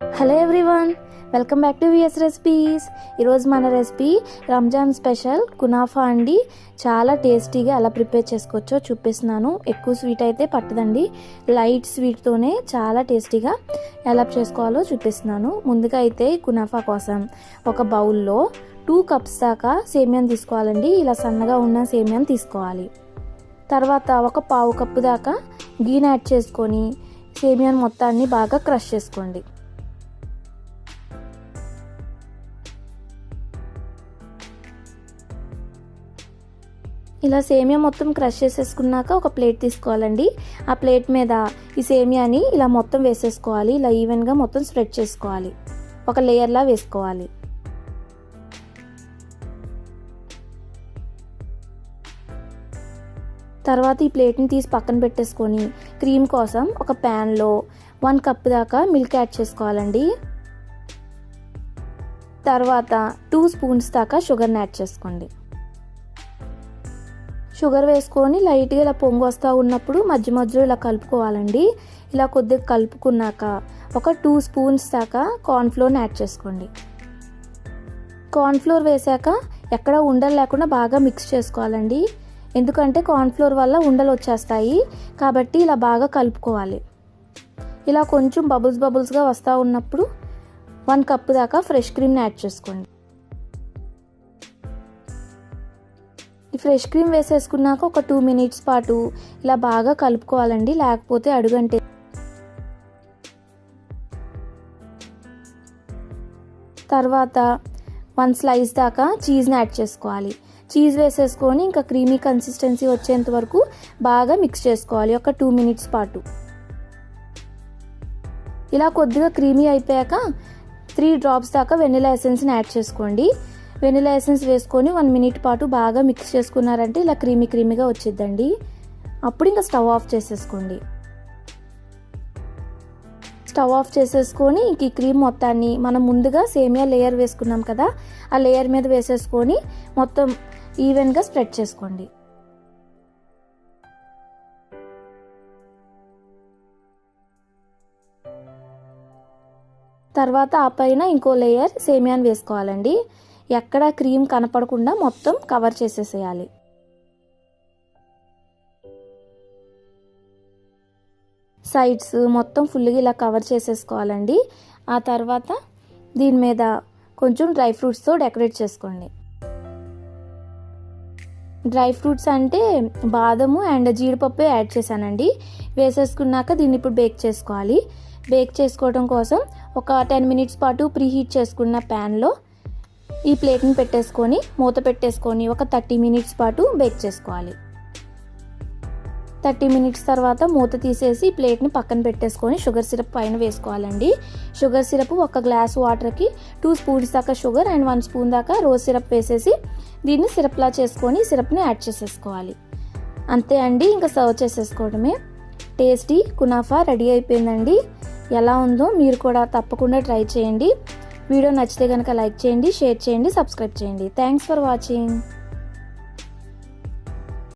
Hello everyone welcome back to VS recipes ఈరోజు మన recipe Ramzan special kunafa అండి. చాలా టేస్టీగా ఎలా ప్రిపేర్ చేసుకోవచ్చో చూపిస్తున్నాను. ఎక్కువ స్వీట్ అయితే పట్టదండి. లైట్ స్వీట్తోనే చాలా టేస్టీగా ఎలా చేసుకోవాలో చూపిస్తున్నాను. ముందుగా అయితే కునాఫా కోసం ఒక బౌల్లో టూ కప్స్ దాకా సేమియాని తీసుకోవాలండి. ఇలా సన్నగా ఉన్న సేమియాని తీసుకోవాలి. తర్వాత ఒక పావు కప్పు దాకా గీని యాడ్ చేసుకొని సేమియాని మొత్తాన్ని బాగా క్రష్ చేసుకోండి. ఇలా సేమియా మొత్తం క్రష్ చేసేసుకున్నాక ఒక ప్లేట్ తీసుకోవాలండి. ఆ ప్లేట్ మీద ఈ సేమియాని ఇలా మొత్తం వేసేసుకోవాలి. ఇలా ఈవెన్గా మొత్తం స్ప్రెడ్ చేసుకోవాలి. ఒక లేయర్లా వేసుకోవాలి. తర్వాత ఈ ప్లేట్ని తీసి పక్కన పెట్టేసుకొని క్రీమ్ కోసం ఒక ప్యాన్లో వన్ కప్ దాకా మిల్క్ యాడ్ చేసుకోవాలండి. తర్వాత టూ స్పూన్స్ దాకా షుగర్ని యాడ్ చేసుకోండి. షుగర్ వేసుకొని లైట్గా ఇలా పొంగు వస్తూ ఉన్నప్పుడు మధ్య మధ్యలో ఇలా కలుపుకోవాలండి. ఇలా కొద్దిగా కలుపుకున్నాక ఒక టూ స్పూన్స్ దాకా కార్న్ఫ్లోర్ని యాడ్ చేసుకోండి. కార్న్ఫ్లోర్ వేసాక ఎక్కడ ఉండలు లేకుండా బాగా మిక్స్ చేసుకోవాలండి. ఎందుకంటే కార్న్ఫ్లోర్ వల్ల ఉండలు వచ్చేస్తాయి. కాబట్టి ఇలా బాగా కలుపుకోవాలి. ఇలా కొంచెం బబుల్స్ బబుల్స్గా వస్తూ ఉన్నప్పుడు వన్ కప్ దాకా ఫ్రెష్ క్రీమ్ని యాడ్ చేసుకోండి. ఈ ఫ్రెష్ క్రీమ్ వేసేసుకున్నాక ఒక టూ మినిట్స్ పాటు ఇలా బాగా కలుపుకోవాలండి. లేకపోతే అడుగంటే తర్వాత వన్ స్లైస్ దాకా చీజ్ని యాడ్ చేసుకోవాలి. చీజ్ వేసేసుకొని ఇంకా క్రీమీ కన్సిస్టెన్సీ వచ్చేంత వరకు బాగా మిక్స్ చేసుకోవాలి. ఒక టూ మినిట్స్ పాటు. ఇలా కొద్దిగా క్రీమీ అయిపోయాక త్రీ డ్రాప్స్ దాకా వెనిలా ఎసెన్స్ని యాడ్ చేసుకోండి. వెనిలా ఎసెన్స్ వేసుకొని వన్ మినిట్ పాటు బాగా మిక్స్ చేసుకున్నారంటే ఇలా క్రీమీ క్రీమీగా వచ్చిద్దండి. అప్పుడు ఇంకా స్టవ్ ఆఫ్ చేసేసుకోండి. స్టవ్ ఆఫ్ చేసేసుకొని ఇంక ఈ క్రీమ్ మొత్తాన్ని మనం ముందుగా సేమియా లేయర్ వేసుకున్నాం కదా ఆ లేయర్ మీద వేసేసుకొని మొత్తం ఈవెన్గా స్ప్రెడ్ చేసుకోండి. తర్వాత ఆ పైన ఇంకో లేయర్ సేమియాని వేసుకోవాలండి. ఎక్కడ క్రీమ్ కనపడకుండా మొత్తం కవర్ చేసేసేయాలి. సైడ్స్ మొత్తం ఫుల్గా ఇలా కవర్ చేసేసుకోవాలండి. ఆ తర్వాత దీని మీద కొంచెం డ్రై ఫ్రూట్స్తో డెకరేట్ చేసుకోండి. డ్రై ఫ్రూట్స్ అంటే బాదము అండ్ జీడిపప్పు యాడ్ చేశానండి. వేసేసుకున్నాక దీన్ని ఇప్పుడు బేక్ చేసుకోవాలి. బేక్ చేసుకోవడం కోసం ఒక టెన్ మినిట్స్ పాటు ప్రీ హీట్ చేసుకున్న ప్యాన్లో ఈ ప్లేట్ని పెట్టేసుకొని మూత పెట్టేసుకొని ఒక థర్టీ మినిట్స్ పాటు బేక్ చేసుకోవాలి. థర్టీ మినిట్స్ తర్వాత మూత తీసేసి ప్లేట్ని పక్కన పెట్టేసుకొని షుగర్ సిరప్ పైన వేసుకోవాలండి. షుగర్ సిరప్ ఒక గ్లాస్ వాటర్కి టూ స్పూన్స్ దాకా షుగర్ అండ్ వన్ స్పూన్ దాకా రోజ్ సిరప్ వేసేసి దీన్ని సిరప్లా చేసుకొని సిరప్ని యాడ్ చేసేసుకోవాలి. అంతే అండి ఇంకా సర్వ్ చేసేసుకోవడమే. టేస్టీ కునాఫా రెడీ అయిపోయిందండి. ఎలా ఉందో మీరు కూడా తప్పకుండా ట్రై చేయండి. వీడియో నచ్చితే కనుక లైక్ చేయండి షేర్ చేయండి సబ్స్క్రైబ్ చేయండి. Thanks for watching